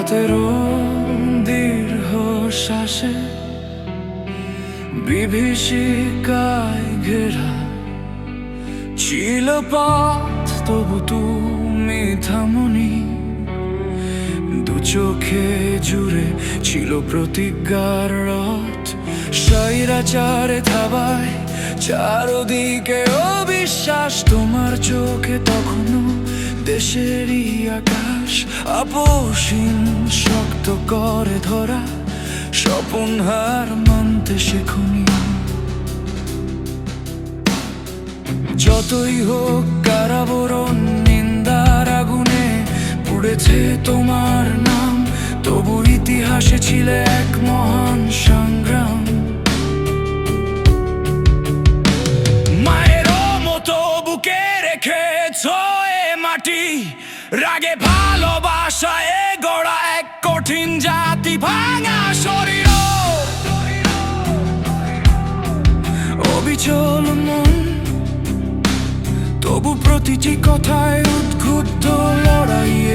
রাতের দীর্ঘ শ্বাসে বিভীষিকায় ঘেরা ছিল পথ, তবু তুমি থামনি। দু চোখে জুড়ে ছিল প্রতিজ্ঞার রথ। স্বৈরাচারে থাবায়, চারদিকে অবিশ্বাস, তোমার চোখে তখনও দেশেরই আকাশ আপোষহীন শক্ত করে ধরা, স্বপন হার মানতে শেখনি। যতই হোক কারাবরণ, নিন্দার আগুনে পুড়েছে তোমার নাম, তবু ইতিহাসে ছিলে এক মহান সংগ্রাম। মায়েরও মতো বুকে রেখেছ মাটি, রাগে ভালোবাসায় গড়া এক কঠিন জাতি ভাঙা শরীর। অবিচল মন, তবু প্রতিটি কথায় উদ্ঘুদ্ধ লড়াইয়ে